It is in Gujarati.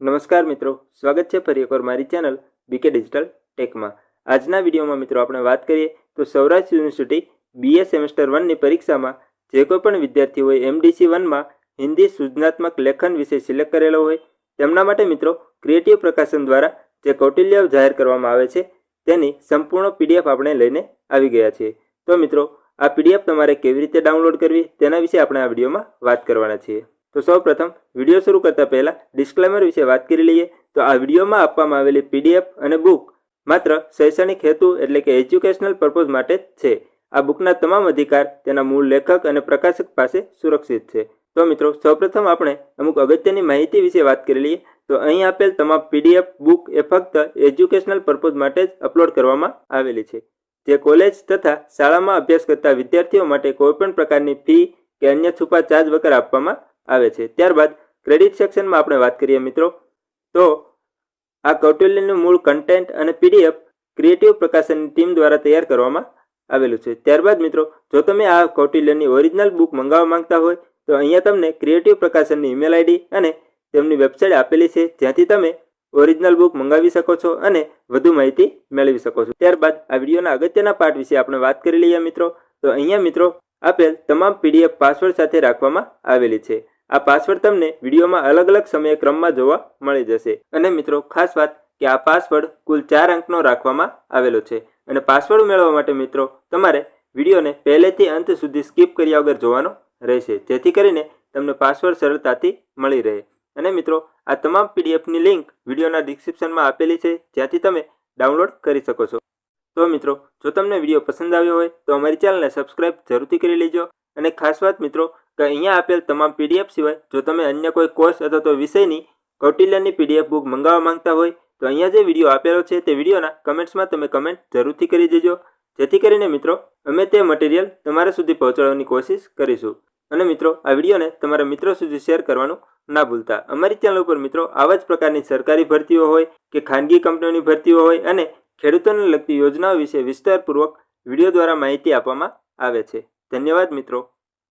નમસ્કાર મિત્રો, સ્વાગત છે ફરી એકવાર મારી ચેનલ બીકે ડિજિટલ ટેકમાં. આજના વિડીયોમાં મિત્રો આપણે વાત કરીએ તો સૌરાષ્ટ્ર યુનિવર્સિટી બીએ સેમેસ્ટર વનની પરીક્ષામાં જે કોઈ પણ વિદ્યાર્થી હોય એમડીસી વનમાં હિન્દી સૃજનાત્મક લેખન વિષય સિલેક્ટ કરેલો હોય, તેમના માટે મિત્રો ક્રિએટિવ પ્રકાશન દ્વારા જે કૌટિલ્ય જાહેર કરવામાં આવે છે, તેની સંપૂર્ણ પીડીએફ આપણે લઈને આવી ગયા છીએ. તો મિત્રો, આ પીડીએફ તમારે કેવી રીતે ડાઉનલોડ કરવી તેના વિશે આપણે આ વિડીયોમાં વાત કરવાના છીએ. તો સૌ પ્રથમ વીડિયો શરૂ કરતા પહેલા ડિસ્ક્લેમર વિશે વાત કરી લઈએ. તો આ વિડીયોમાં આપવામાં આવેલી પીડીએફ અને બુક માત્ર શૈક્ષણિક હેતુ એટલે કે એજ્યુકેશનલ પર્પઝ માટે જ છે. આ બુકના તમામ અધિકાર તેના મૂળ લેખક અને પ્રકાશક પાસે સુરક્ષિત છે. તો મિત્રો, સૌપ્રથમ આપણે અમુક અગત્યની માહિતી વિશે વાત કરી લઈએ. તો અહીં આપેલ તમામ પીડીએફ બુક એ ફક્ત એજ્યુકેશનલ પર્પઝ માટે જ અપલોડ કરવામાં આવેલી છે. જે કોલેજ તથા શાળામાં અભ્યાસ કરતા વિદ્યાર્થીઓ માટે કોઈપણ પ્રકારની ફી કે અન્ય છુપા ચાર્જ વગર આપવામાં આવે છે. ત્યારબાદ ક્રેડિટ સેક્શનમાં આપણે વાત કરીએ મિત્રો. તો આ કૌટિલ્યનું મૂળ કન્ટેન્ટ અને પીડીએફ ક્રિએટિવ પ્રકાશનની ટીમ દ્વારા તૈયાર કરવામાં આવેલું છે. ત્યારબાદ મિત્રો, જો તમે આ કૌટિલ્યની ઓરિજિનલ બુક મંગાવવા માંગતા હોય, તો અહીંયા તમને ક્રિએટિવ પ્રકાશનની ઈમેલ આઈડી અને તેમની વેબસાઇટ આપેલી છે. જ્યાંથી તમે ઓરિજિનલ બુક મંગાવી શકો છો અને વધુ માહિતી મેળવી શકો છો. ત્યારબાદ આ વિડીયોના અગત્યના પાઠ વિશે આપણે વાત કરી લઈએ મિત્રો. તો અહીંયા મિત્રો, આપેલ તમામ પીડીએફ પાસવર્ડ સાથે રાખવામાં આવેલી છે. આ પાસવર્ડ તમને વિડીયોમાં અલગ અલગ સમયે ક્રમમાં જોવા મળી જશે. અને મિત્રો, ખાસ વાત કે આ પાસવર્ડ કુલ ચાર અંકનો રાખવામાં આવેલો છે. અને પાસવર્ડ મેળવવા માટે મિત્રો, તમારે વિડીયોને પહેલેથી અંત સુધી સ્કીપ કર્યા વગર જોવાનો રહેશે. જેથી કરીને તમને પાસવર્ડ સરળતાથી મળી રહે. અને મિત્રો, આ તમામ પીડીએફની લિંક વિડીયોના ડિસ્ક્રિપ્શનમાં આપેલી છે. જ્યાંથી તમે ડાઉનલોડ કરી શકો છો. તો મિત્રો, જો તમને વીડિયો પસંદ આવ્યો હોય, તો અમારી ચેનલને સબસ્ક્રાઇબ જરૂરથી કરી લેજો. અને ખાસ વાત મિત્રો કે અહીંયા આપેલ તમામ પીડીએફ સિવાય જો તમે અન્ય કોઈ કોર્સ અથવા તો વિષયની કૌટિલ્યની પીડીએફ બુક મંગાવવા માંગતા હોય, તો અહીંયા જે વીડિયો આપેલો છે તે વિડીયોના કમેન્ટ્સમાં તમે કમેન્ટ જરૂરથી કરી દેજો. જેથી કરીને મિત્રો, અમે તે મટીરિયલ તમારા સુધી પહોંચાડવાની કોશિશ કરીશું. અને મિત્રો, આ વિડીયોને તમારા મિત્રો સુધી શેર કરવાનું ના ભૂલતા. અમારી ચેનલ ઉપર મિત્રો, આવા જ પ્રકારની સરકારી ભરતીઓ હોય કે ખાનગી કંપનીઓની ભરતીઓ હોય અને ખેડૂતોને લગતી યોજનાઓ વિશે વિસ્તારપૂર્વક વીડિયો દ્વારા માહિતી આપવામાં આવે છે. ધન્યવાદ મિત્રો.